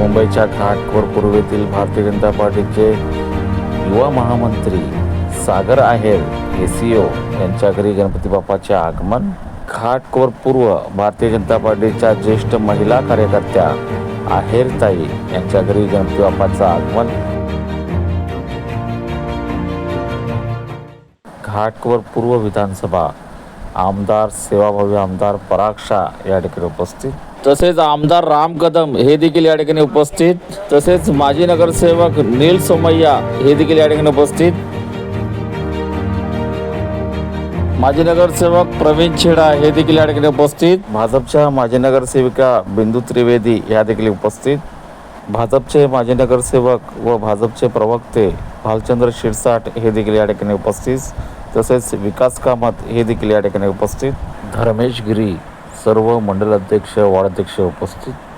मुंबईच्या घाटकोर पूर्वेतील भारतीय जनता पार्टीचे युवा महामंत्री सागर आहेर ए सी ओ यांच्या घरी गणपती बाप्पाचे आगमन. घाटकोर पूर्व भारतीय जनता पार्टीच्या ज्येष्ठ महिला कार्यकर्त्या आहेरताई यांच्या घरी गणपती बाप्पाचं आगमन. घाटकोर पूर्व विधानसभा आमदार सेवाभावी आमदार पराग शाह या ठिकाणी उपस्थित. तसेच आमदार राम कदम हे देखील या ठिकाणी उपस्थित. तसेच माजी नगरसेवक नील सोमय्या हे देखील या ठिकाणी उपस्थित. माजी नगरसेवक प्रवीण छेडा हे देखील या ठिकाणी उपस्थित. भाजपच्या माजी नगरसेविका बिंदू त्रिवेदी या देखील उपस्थित. भाजपचे माजी नगरसेवक व भाजपचे प्रवक्ते भालचंद्र शिरसाट हे देखील या ठिकाणी उपस्थित. तसेच विकास कामत हे देखील या ठिकाणी उपस्थित. धर्मेश गिरी सर्व मंडलाध्यक्ष वार्डाध्यक्ष उपस्थित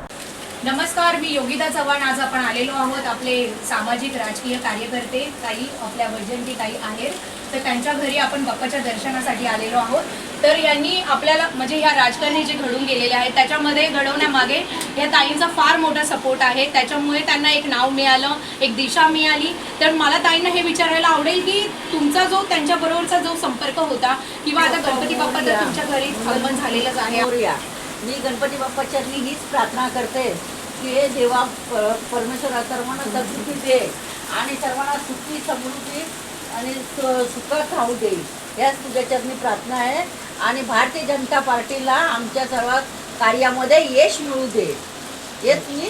योगिता चव्हाण आज आपण आलेलो आहोत आपले सामाजिक राजकीय कार्यकर्ते ताई आपल्या वैजंती ताई आहेत. तर त्यांच्या घरी आपण बाप्पाच्या दर्शनासाठी आलेलो आहोत. तर यांनी आपल्याला म्हणजे ह्या राजकारणी जे घडून गेलेले आहेत त्याच्यामध्ये घडवण्यामागे या ताईंचा फार मोठा सपोर्ट आहे. त्याच्यामुळे त्यांना एक नाव मिळालं एक दिशा मिळाली. तर मला ताईंना हे विचारायला आवडेल की तुमचा जो त्यांच्याबरोबरचा जो संपर्क होता किंवा आता गणपती बाप्पा तर तुमच्या घरी आगमन झालेलंच आहे. मी गणपती बाप्पा चरणी हीच प्रार्थना करते. हे देवा परमेश्वरा सर्वांना सद्बुद्धी दे. आणि सर्वांना सुखी समृद्धी आणि सुखात राहू दे. याच तुझ्या चरणी प्रार्थना आहे. आणि भारतीय जनता पार्टीला आमच्या सर्व कार्यामध्ये यश मिळू दे. हेच मी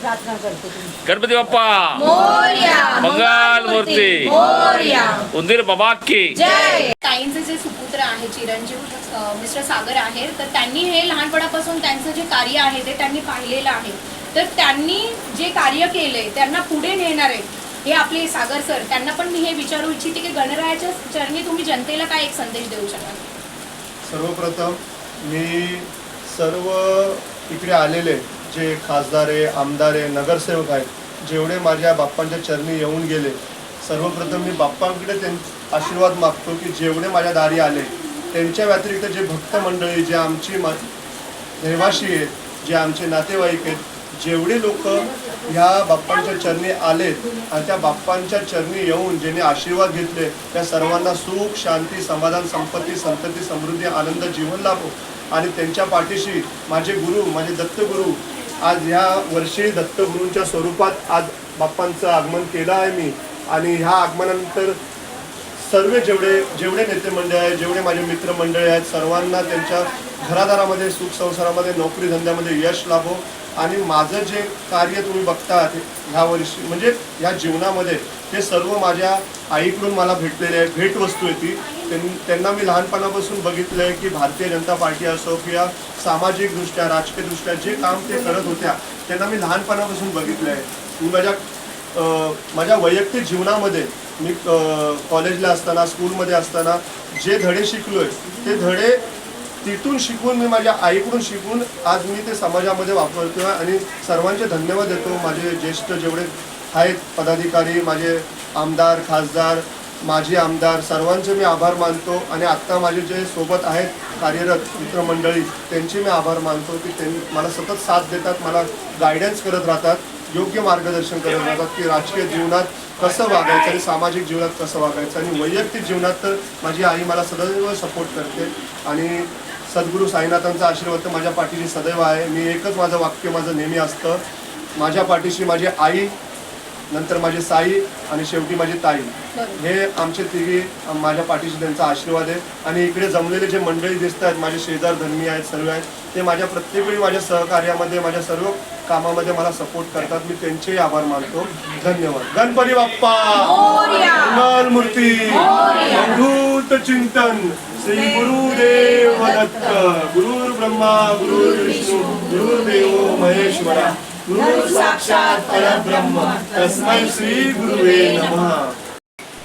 प्रार्थना. करते गणपती बाप्पा! मोरया मंगल मूर्ती. मोरया. उंदीर बाबा की! जय! ताईंचे जे सुपुत्र आहे चिरंजीव मिस्टर सागर आहे. तर त्यांनी हे लहानपणापासून त्यांचं जे कार्य आहे ते त्यांनी पाहिलेलं आहे. तर त्यांनी जे कार्य केलंय त्यांना पुढे नेणार आहे हे आपले सागर सर त्यांना पण मी हे विचारू इच्छिते की गणरायाच्या चरणी तुम्ही जनतेला काय एक संदेश देऊ शकाल? सर्वप्रथम मी सर्व इकडे आलेले जे खासदार आहे आमदार आहे नगरसेवक आहेत जेवढे माझ्या बाप्पांच्या चरणी येऊन गेले सर्वप्रथम मी बाप्पांकडे त्यां आशीर्वाद मागतो की जेवढे माझ्या दारी आले त्यांच्या व्यतिरिक्त जे भक्त मंडळी जे आमची म रहिवाशी आहेत जे आमचे नातेवाईक आहेत जेवढे लोक ह्या बाप्पांच्या चरणी आलेत आणि त्या बाप्पांच्या चरणी येऊन ज्यांनी आशीर्वाद घेतले त्या सर्वांना सुख शांती समाधान संपत्ती संतती समृद्धी आनंद जीवन लाभो. आणि त्यांच्या पाठीशी माझे गुरु माझे दत्तगुरु आज ह्या वर्षी दत्तगुरूंच्या स्वरूपात आज बाप्पांचं आगमन केलं आहे मी. आणि ह्या आगमनानंतर सर्व जेवढे जेवढे नेते मंडळ आहेत जेवढे माझे मित्रमंडळी आहेत सर्वांना त्यांच्या घरादारामध्ये सुख संसारामध्ये नोकरी धंद्यामध्ये यश लाभो. आणि माझं जे कार्य तुम्ही बघता ह्या वर्षी म्हणजे ह्या जीवनामध्ये हे सर्व माझ्या आईकडून मला भेटलेले आहे भेटवस्तू आहे ती. त्यां- त्यांना मी लहानपणापासून बघितलं आहे की भारतीय जनता पार्टी असो किंवा सामाजिकदृष्ट्या राजकीयदृष्ट्या जे काम ते करत होत्या त्यांना मी लहानपणापासून बघितलं आहे मी माझ्या माझ्या वैयक्तिक जीवनामध्ये मी कॉलेजला असताना स्कूलमध्ये असताना जे धडे शिकलोय ते धडे तिथून शिकून मी माझ्या आईकडून शिकून आज मी ते समाजामध्ये वापरतो आणि सर्वांचे धन्यवाद देतो. माझे ज्येष्ठ जेवढे आहेत पदाधिकारी माझे आमदार खासदार माझे आमदार सर्वांचे मी आभार मानतो आणि आत्ता माझे जे सोबत आहेत कार्यरत मित्रमंडळी त्यांचे मी आभार मानतो की त्यांनी मला सतत साथ देतात मला गायडन्स करत राहतात योग्य मार्गदर्शन करत राहतात की राजकीय जीवनात कसं वागायचं आणि सामाजिक जीवनात कसं वागायचं आणि वैयक्तिक जीवनात तर माझी आई मला सदैव सपोर्ट करते. आणि सद्गुरू साईनाथांचा आशीर्वाद तर माझ्या पाठीशी सदैव आहे. मी एकच माझं वाक्य माझं नेहमी असतं. माझ्या पाठीशी माझी आई नंतर माझे साई आणि शेवटी माझी ताई. हे आमचे तिघी माझ्या पाठीशी त्यांचा आशीर्वाद आहे. आणि इकडे जमलेले जे मंडळी दिसत आहेत माझे शेजार धर्मी आहेत सर्व आहेत ते माझ्या प्रत्येक वेळी माझ्या सहकार्यामध्ये माझ्या सर्व कामामध्ये मला सपोर्ट करतात. मी त्यांचेही आभार मानतो. धन्यवाद. गणपती बाप्पा! मूर्ती! अद्भुत चिंतन! श्री गुरुदेव दत्त गुरुर ब्रह्मा गुरुर विष्णू गुरुर्देव महेश्वरा! गुरु साक्षात परब्रह्म. तस्मै श्री गुरुवे नमः.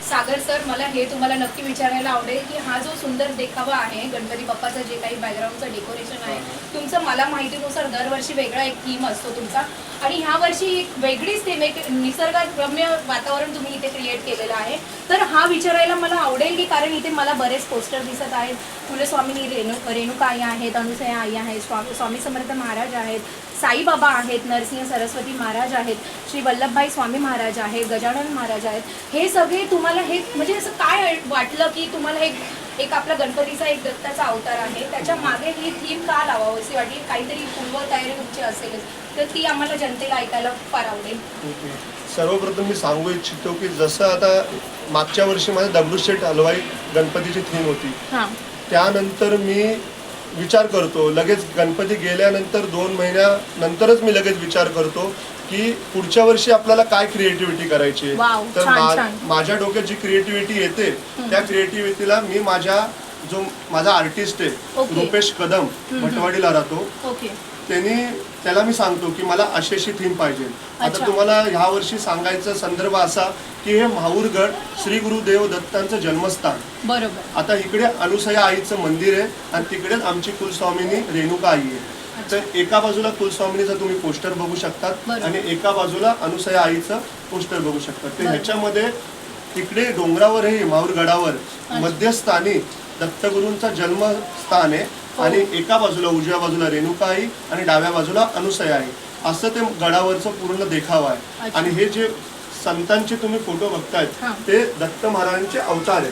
सागर सर मला हे तुम्हाला नक्की विचारायला आवडेल की हा जो सुंदर देखावा आहे गणपती बाप्पाचं जे काही बॅकग्राऊंडचं डेकोरेशन आहे तुमचं मला माहितीनुसार दरवर्षी वेगळा एक थीम असतो तुमचा. आणि ह्या वर्षी एक वेगळीच थीम एक निसर्गात रम्य वातावरण तुम्ही इथे क्रिएट केलेलं आहे. तर हा विचारायला मला आवडेल की कारण इथे मला बरेच पोस्टर दिसत आहेत. फुले रेणु रेणू रेणुका आई आहेत अनुसया आई आहेत स्वामी स्वामी समर्थ महाराज आहेत. साईबाबा आहेत नरसिंह सरस्वती महाराज आहेत श्री वल्लभभाई स्वामी महाराज आहेत गजानन महाराज आहेत. हे सगळे तुम्हाला हे म्हणजे असं काय वाटलं की तुम्हाला हे एक आपला गणपतीचा एक दत्ताचा अवतार आहे? त्याच्यामागे ही थीम का लावावं अशी वाटली? काहीतरी पूर्वतयारी तुमची असेलच. तर ती आम्हाला जनतेला ऐकायला फार आवडेल. सर्वप्रथम मी सांगू इच्छितो की जसं आता मागच्या वर्षी माझं दगडूशेठ हलवाई गणपतीची थीम होती. हां. त्यानंतर मी विचार करतो. लगेच गणपती गेल्यानंतर दोन महिन्यानंतरच मी लगेच विचार करतो की पुढच्या वर्षी आपल्याला काय क्रिएटिव्हिटी करायची तर. माझ्या डोक्यात जी क्रिएटिव्हिटी येते त्या क्रिएटिव्हिटीला मी माझ्या जो माझा आर्टिस्ट आहे. रुपेश कदम भटवाडीला राहतो. त्यांनी त्याला मी सांगतो की मला अशी अशी थीम पाहिजे. आता तुम्हाला ह्या वर्षी सांगायचा संदर्भ असा की हे माहूरगड श्री गुरुदेव दत्तांचं जन्मस्थान बरोबर आता इकडे अनुसया आईचं मंदिर आहे आणि तिकडेच आमची कुलस्वामिनी रेणुका आई आहे तर एका बाजूला कुलस्वामिनीचं तुम्ही पोस्टर बघू शकतात. आणि एका बाजूला अनुसया आईचं पोस्टर बघू शकतात ते बरोबर. ह्याच्यामध्ये तिकडे डोंगरावरही माहूरगडावर मध्यस्थानी दत्तगुरूंचा जन्मस्थान आहे. आणि एका बाजूला उजव्या बाजूला रेणुका आई आणि डाव्या बाजूला अनुसया आई. असं ते गडावरचं पूर्ण देखावा आहे. आणि हे जे संतांचे तुम्ही फोटो बघतायत हां. ते दत्त महाराजांचे अवतार आहेत.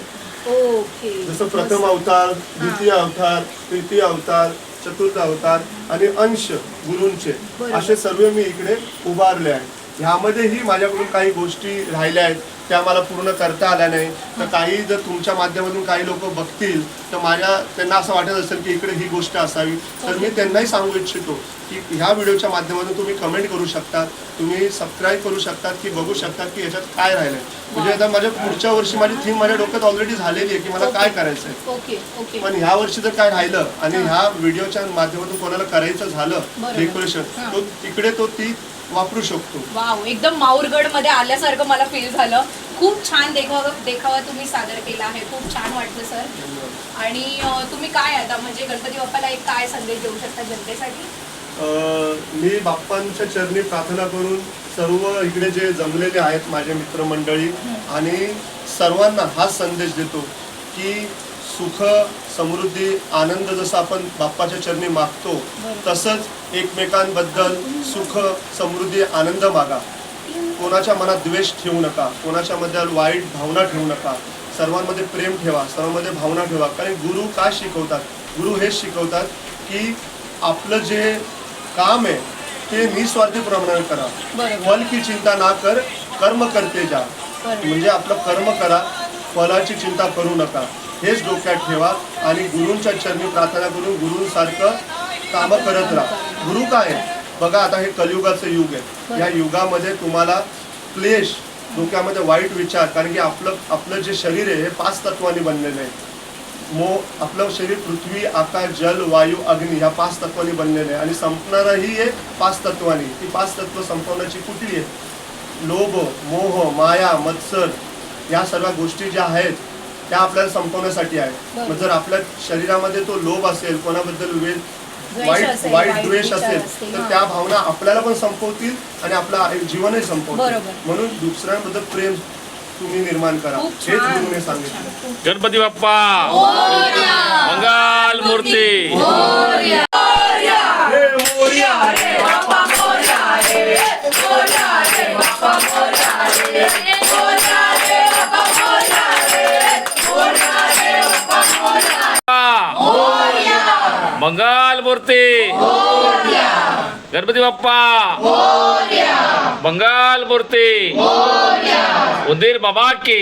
जसं प्रथम अवतार द्वितीय अवतार तृतीय अवतार चतुर्थ अवतार आणि अंश गुरूंचे. असे सर्व मी इकडे उभारले आहेत. ह्यामध्येही माझ्याकडून काही गोष्टी राहिल्या आहेत. त्या मला पूर्ण करता आल्या नाही. तर काही जर तुमच्या माध्यमातून काही लोक बघतील तर माझ्या त्यांना असं वाटत असेल की इकडे ही गोष्ट असावी. तर मी त्यांनाही सांगू इच्छितो की ह्या व्हिडिओच्या माध्यमातून तुम्ही कमेंट करू शकता तुम्ही सबस्क्राईब करू शकतात की बघू शकतात की याच्यात काय राहिलंय. म्हणजे आता माझ्या पुढच्या वर्षी माझी थीम माझ्या डोक्यात ऑलरेडी झालेली आहे की मला काय करायचं आहे ओके ओके. पण ह्या वर्षी जर काय राहिलं आणि ह्या व्हिडिओच्या माध्यमातून कोणाला करायचं झालं. डेकोरेशन. तो तिकडे तो ती वापरू शकतो. वाव एकदम माऊरगडमध्ये आल्यासारखं मला फील झालं. खूप छान देखावा देखावा तुम्ही सादर केला आहे. खूप छान वाटलं सर आणि अं, तुम्ही काय आता म्हणजे गणपती बाप्पाला एक काय संदेश देऊ शकता जनतेसाठी? अं, मी बाप्पांच्या चरणी प्रार्थना करून सर्व इकडे जे जमलेले आहेत माझे मित्रमंडळी आणि सर्वांना हाच संदेश देतो की सुख समृद्धी आनंद जसं आपण बाप्पाच्या चरणी मागतो तसंच एकमेकांबद्दल सुख समृद्धी आनंद मागा. कोणाच्या मनात द्वेष ठेवू नका. कोणाच्या मध्ये वाईट भावना ठेवू नका. सर्वांमध्ये प्रेम ठेवा. सर्वांमध्ये भावना ठेवा. कारण गुरु काय शिकवतात? गुरु हेच शिकवतात की आपलं जे काम आहे ते निस्वार्थीप्रमाणे करा. बरोबर. फल की चिंता ना कर कर्म करते जा. म्हणजे आपलं कर्म करा फलाची चिंता करू नका. हेच डोक्यात ठेवा आणि गुरूंच्या चरणी प्रार्थना करून गुरूंसारखं कामं करत राहा. गुरु काय आहे? बघा आता हे कलियुगाचं युग आहे. या युगामध्ये तुम्हाला क्लेश डोक्यामध्ये वाईट विचार कारण की आपलं आपलं जे शरीर आहे हे पाच तत्वांनी बनलेलं आहे. मो आपलं शरीर पृथ्वी आकाश जल वायू अग्नी ह्या पाच तत्वांनी बनलेलं आहे. आणि संपणारही आहे पाच तत्वांनी. ती पाच तत्व संपवण्याची कुठली आहे लोभ मोह माया मत्सर या सर्व गोष्टी ज्या आहेत त्या आपल्याला संपवण्यासाठी आहेत मग जर आपल्या शरीरामध्ये तो लोभ असेल कोणाबद्दल वाईट असेल, वाईट द्वेष असेल तर. त्या भावना आपल्याला पण संपवतील आणि आपलं जीवनही संपवतील. बरोबर. म्हणून दुसऱ्यांबद्दल प्रेम तुम्ही निर्माण करा. हेच गुरुने खूप सांगितलं. गणपती बाप्पा! मंगल मूर्ती! मंगल मूर्ती. गणपती बाप्पा. मंगल मूर्ती. उंदीर मामा की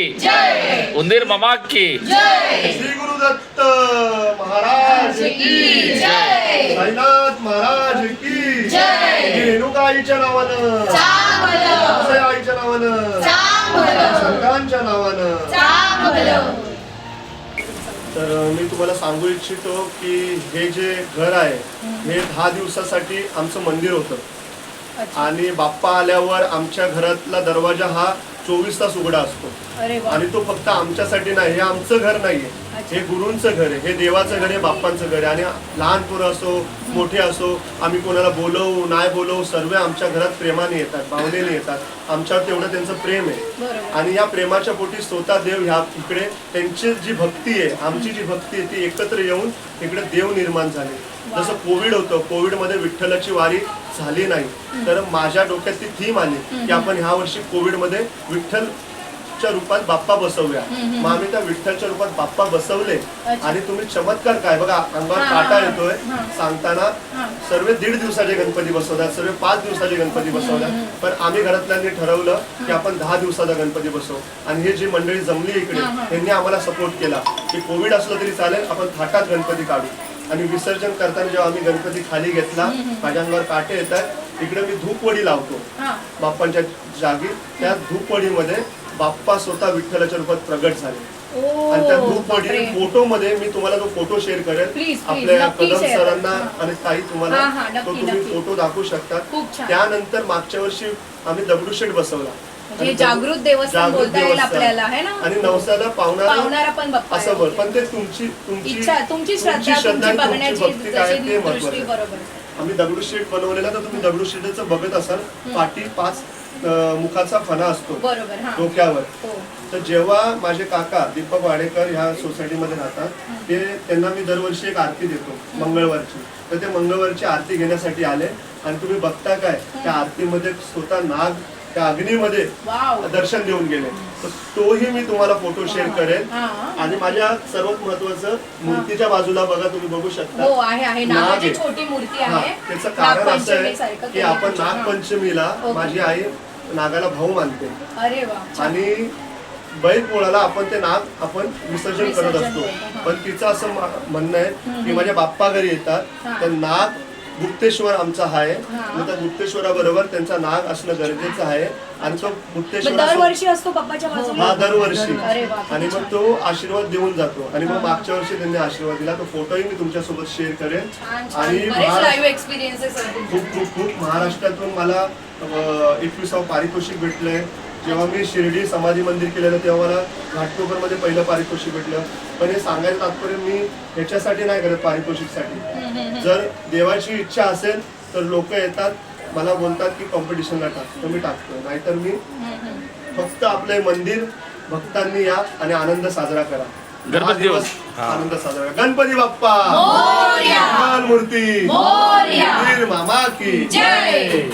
उंदीर मामा की श्री गुरुदत्त महाराज की साईनाथ महाराज की रेणुका आईच्या नावानं. तर मी तुम्हाला सांगू इच्छितो की हे जे घर आहे हे दहा दिवसासाठी आमचं मंदिर होतं. आणि बाप्पा आल्यावर आमच्या घरातला दरवाजा हा चोवीस तास उघडा असतो. आणि तो फक्त आमच्यासाठी नाही हे आमचं घर नाहीये. हे गुरूंचं घर आहे हे देवाचं घर आहे बाप्पांचं घर आहे. आणि लहान पोरं असो मोठे असो आम्ही कोणाला बोलवू नाही बोलवू सर्व आमच्या घरात प्रेमाने येतात भावनेने येतात. आमच्यावर तेवढं त्यांचं प्रेम आहे. आणि या प्रेमाच्या पोटी स्वतः देव ह्या इकडे त्यांची जी भक्ती आहे आमची जी भक्ती आहे ती एकत्र येऊन इकडे देव निर्माण झाले. जसं कोविड होतं कोविडमध्ये विठ्ठलाची वारी झाली नाही तर माझ्या डोक्यात ती थीम आली की आपण ह्या वर्षी कोविडमध्ये विठ्ठलच्या रूपात बाप्पा बसवूया मग आम्ही त्या विठ्ठलच्या रूपात बाप्पा बसवले. आणि तुम्ही चमत्कार काय? बघा अंगावर काटा येतोय. सांगताना. सर्व दीड दिवसाचे गणपती बसवतात सर्व पाच दिवसाचे गणपती बसवतात. पण आम्ही घरातल्यांनी ठरवलं की आपण दहा दिवसाचा गणपती बसवू. आणि हे जी मंडळी जमली इकडे. त्यांनी आम्हाला सपोर्ट केला. की कोविड असलं तरी चालेल आपण थाटात गणपती काढू. आणि विसर्जन करताना जेव्हा आम्ही गणपती खाली घेतला माझ्या अंगावर काटे येतात इकडे मी धूपवडी लावतो. बाप्पांच्या जागी त्या धूपवडीमध्ये बाप्पा स्वतः विठ्ठलाच्या रूपात प्रगट झाले आणि त्या धूपवडी बापरे. फोटो मध्ये मी तुम्हाला तो फोटो शेअर करेल आपल्या कदम सरांना. आणि ताई तुम्हाला तो तुम्ही. फोटो दाखवू छान. त्यानंतर मागच्या वर्षी आम्ही दगडूशेठ बसवला म्हणजे आणि जागृत देवस्थान बोलता येईल. आपल्याला, है ना? आणि नवसाला पावणारा पण. असं बोल पण ते तुमची तुमची तुमची श्रद्धा बघण्याची ते महत्वाचं आम्ही दगडूशेठ बनवलेला तर तुम्ही दगडूशेठचं बघत असाल पाठी पाच मुखाचा फणा असतो. डोक्यावर. हो. तर जेव्हा माझे काका दीपक वाडेकर ह्या सोसायटीमध्ये राहतात ते त्यांना मी दरवर्षी एक आरती देतो मंगळवारची. तर ते मंगळवारची आरती घेण्यासाठी आले. आणि तुम्ही बघता काय त्या आरतीमध्ये स्वतः नाग त्या अग्नीमध्ये दर्शन देऊन गेले तर तोही मी तुम्हाला फोटो शेअर करेल हा. आणि माझ्या सर्वात महत्वाचं मूर्तीच्या बाजूला बघा तुम्ही बघू शकता हो नाग आहे. त्याचं कारण असं आहे की आपण. नागपंचमीला. माझी आई नागाला भाऊ मानते. आणि बैल पोळाला आपण ते नाग आपण विसर्जन करत असतो. पण तिचं असं म्हणणं आहे की माझ्या बाप्पा घरी येतात. तर नाग गुप्तेश्वर आमचा आहे. मग त्या गुप्तेश्वराबरोबर त्यांचा नाग असणं गरजेचं आहे. आणि तो गुप्तेश्वर दरवर्षी असतो पप्पाच्या बाजूला? हा दरवर्षी. अरे वा, किती आणि मग तो आशीर्वाद देऊन जातो. आणि मग मागच्या वर्षी त्यांनी आशीर्वाद दिला. तो फोटोही मी तुमच्यासोबत शेअर करेन. छान छान. आणि बरेच लाईव्ह एक्सपिरियन्सेस. खूप खूप खूप महाराष्ट्रातून मला एकविसावं पारितोषिक भेटलंय. जेव्हा मी शिर्डी समाधी मंदिर केलेलं तेव्हा मला घाटकोपरमध्ये पहिलं पारितोषिक भेटलं. पण हे सांगायचं तात्पर्य मी ह्याच्यासाठी नाही करत पारितोषिकसाठी. जर देवाची इच्छा असेल तर लोक येतात मला बोलतात की कॉम्पिटिशनला टाक तर मी टाकतो. नाहीतर मी फक्त आपले मंदिर भक्तांनी या आणि आनंद साजरा करा. गणपती दिवस. आनंद साजरा करा. गणपती बाप्पा! मूर्ती मोरया! वीर मामा की जय!